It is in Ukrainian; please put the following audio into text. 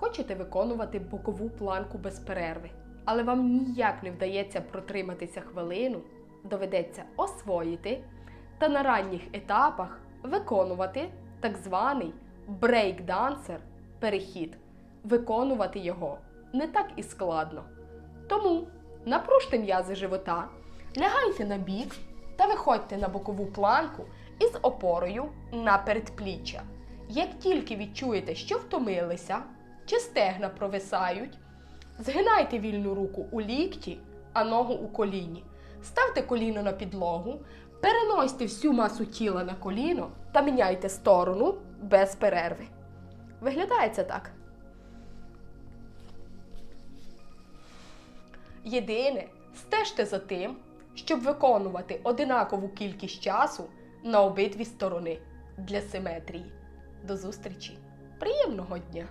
Хочете виконувати бокову планку без перерви, але вам ніяк не вдається протриматися хвилину, доведеться освоїти та на ранніх етапах виконувати так званий брейк-дансер перехід. Виконувати його не так і складно. Тому напружте м'язи живота, лягайте на бік та виходьте на бокову планку із опорою на передпліччя. Як тільки відчуєте, що втомилися чи стегна провисають, згинайте вільну руку у лікті, а ногу у коліні. Ставте коліно на підлогу, переносьте всю масу тіла на коліно та міняйте сторону без перерви. Виглядає це так. Єдине, стежте за тим, щоб виконувати одинакову кількість часу на обидві сторони для симетрії. До зустрічі! Приємного дня!